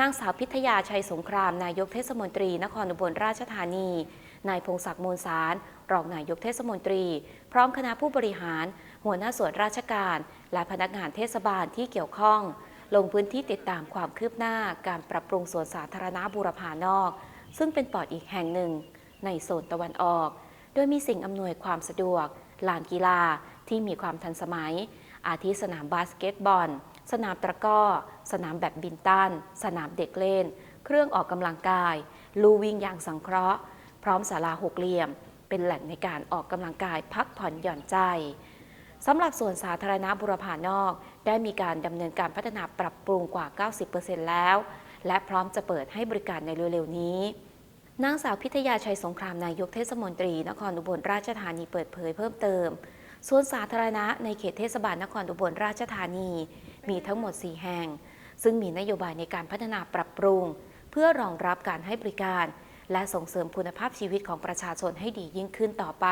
นางสาวพิทยาชัยสงคราม นายกเทศมนตรี นครอุบลราชธานี นายพงศักดิ์มูลสาร รองนายกเทศมนตรี พร้อมคณะผู้บริหาร หัวหน้าส่วนราชการ และพนักงานเทศบาลที่เกี่ยวข้อง ลงพื้นที่ติดตามความคืบหน้าการปรับปรุงสวนสาธารณะบูรพานอก ซึ่งเป็นปอดอีกแห่งหนึ่ง ในโซนตะวันออก โดยมีสิ่งอำนวยความสะดวกลานกีฬาที่มีความทันสมัย อาทิสนามบาสเกตบอล สนามตะก้อ สนามแบดบินตัน สนามเด็กเล่น เครื่องออกกำลังกาย ลู่วิ่งอย่างสังเคราะห์ พร้อมศาลาหกเหลี่ยม เป็นแหล่งในการออกกำลังกายพักผ่อนหย่อนใจสำหรับส่วนสาธารณะบุรพานอก ได้มีการดำเนินการพัฒนาปรับปรุงกว่า 90%แล้ว และพร้อมจะเปิดให้บริการในเร็วๆนี้นางสาวพิทยาชัยสงครามนายกเทศมนตรี นครอุบลราชธานีเปิดเผยเพิ่มเติมส่วนสาธารณะในเขตเทศบาลนครอุบลราชธานี มีทั้งหมด 4 แห่ง ซึ่งมีนโยบายในการพัฒนาปรับปรุง เพื่อรองรับการให้บริการ และส่งเสริมคุณภาพชีวิตของประชาชนให้ดียิ่งขึ้นต่อไป